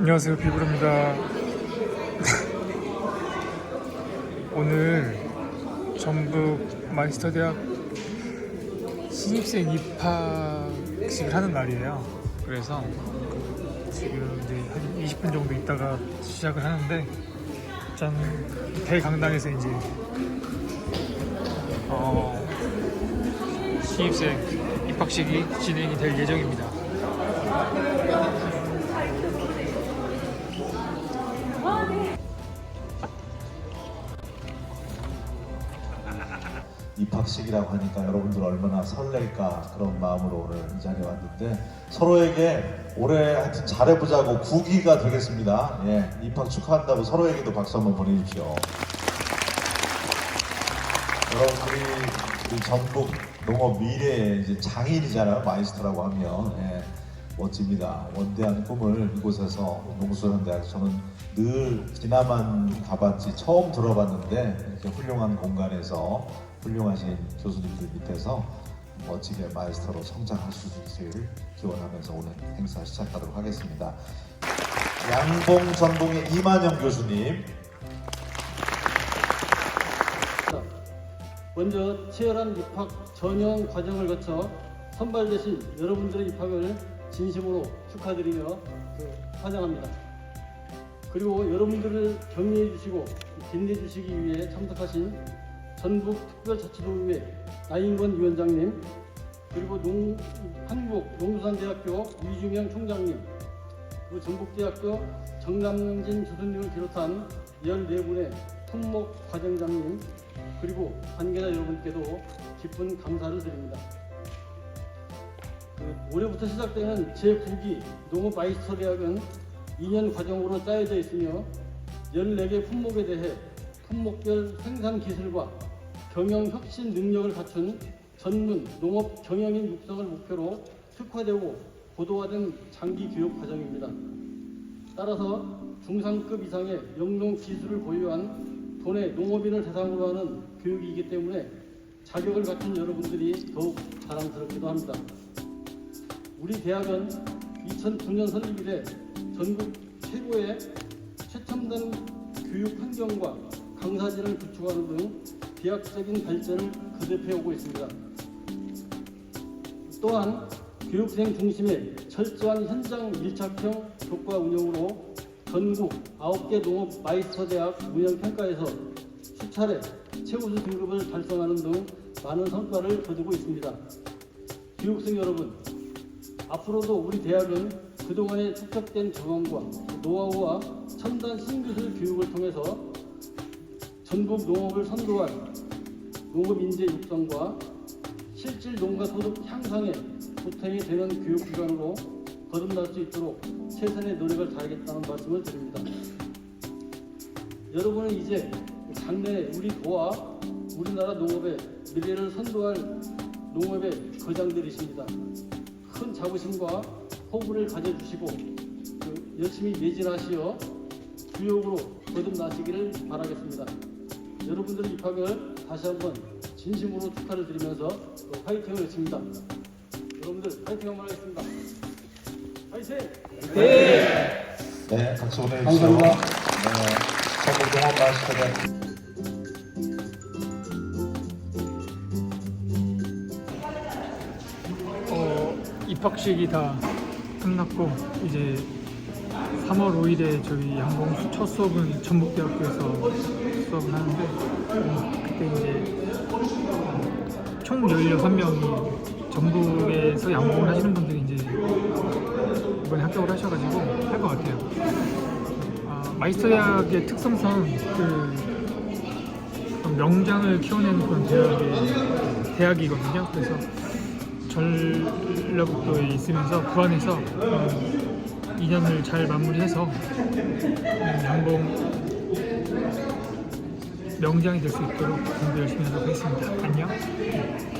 안녕하세요 비브입니다. 오늘 전북 마이스터 대학 신입생 입학식을 하는 날이에요. 그래서 지금 이제 한 20분 정도 있다가 시작을 하는데 일단 대강당에서 이제 어, 신입생 입학식이 진행이 될 예정입니다 입학식이라고 하니까 여러분들 얼마나 설렐까 그런 마음으로 오늘 이 자리에 왔는데 서로에게 올해 하여튼 잘해보자고 구기가 되겠습니다. 예, 입학 축하한다고 서로에게도 박수 한번 보내주십시오. 여러분들이 우리 전북 농업 미래의 이제 장인이잖아요. 마이스터라고 하면 예, 멋집니다. 원대한 꿈을 이곳에서 농수산대학 저는 늘 지나만 가봤지 처음 들어봤는데 이렇게 훌륭한 공간에서 훌륭하신 교수님들 밑에서 멋지게 마이스터로 성장할 수 있기를 기원하면서 오늘 행사 시작하도록 하겠습니다. 양봉 전봉의 이만영 교수님 먼저 치열한 입학 전형 과정을 거쳐 선발되신 여러분들의 입학을 진심으로 축하드리며 그 환영합니다. 그리고 여러분들을 격려해 주시고 빛내 주시기 위해 참석하신 전북 특별자치도의회 나인권 위원장님 그리고 농, 한국 농수산대학교 이주명 총장님 그리고 전북대학교 정남진 교수님을 비롯한 14분의 품목 과정장님 그리고 관계자 여러분께도 깊은 감사를 드립니다. 그 올해부터 시작되는 제9기 농업 마이스터 대학은 2년 과정으로 짜여져 있으며 14개 품목에 대해 품목별 생산 기술과 경영 혁신 능력을 갖춘 전문 농업 경영인 육성을 목표로 특화되고 고도화된 장기 교육 과정입니다. 따라서 중상급 이상의 영농 기술을 보유한 도내 농업인을 대상으로 하는 교육이기 때문에 자격을 갖춘 여러분들이 더욱 자랑스럽기도 합니다. 우리 대학은 2009년 설립 이래 전국 최고의 최첨단 교육 환경과 강사진을 구축하는 등 비약적인 발전을 거듭해 오고 있습니다. 또한 교육생 중심의 철저한 현장 밀착형 교과 운영으로 전국 9개 농업 마이스터 대학 운영 평가에서 수차례 최우수 등급을 달성하는 등 많은 성과를 거두고 있습니다. 교육생 여러분, 앞으로도 우리 대학은 그동안의 축적된 경험과 노하우와 첨단 신기술 교육을 통해서 전국 농업을 선도할 농업 인재 육성과 실질 농가 소득 향상에 보탬이 되는 교육기관으로 거듭날 수 있도록 최선의 노력을 다하겠다는 말씀을 드립니다. 여러분은 이제 작년에 우리 도와 우리나라 농업의 미래를 선도할 농업의 거장들이십니다. 큰 자부심과 포부를 가져주시고 그 열심히 매진하시어 주역으로 거듭나시기를 바라겠습니다. 여러분들의 입학을 다시 한번 진심으로 축하를 드리면서 또 화이팅을 외칩니다. 여러분들 화이팅 한번 하겠습니다. 화이팅! 네, 박수 보내주십시오. 감사합니다. 네, 농업 마이스터 대학 어, 입학식이 다 끝났고 이제 3월 5일에 저희 양봉 첫 수업은 전북대학교에서 수업을 하는 총 16명이 전북에서 양봉을 하시는 분들이 이제 이번에 합격을 하셔가지고 할 것 같아요. 아, 마이스터 대학의 특성상 그 명장을 키워내는 그런 대학의 대학이거든요. 그래서 전라북도에 있으면서 그 안에서 음, 2년을 잘 마무리해서 음, 양봉 명장이 될 수 있도록 공부 열심히 하도록 하겠습니다. 안녕.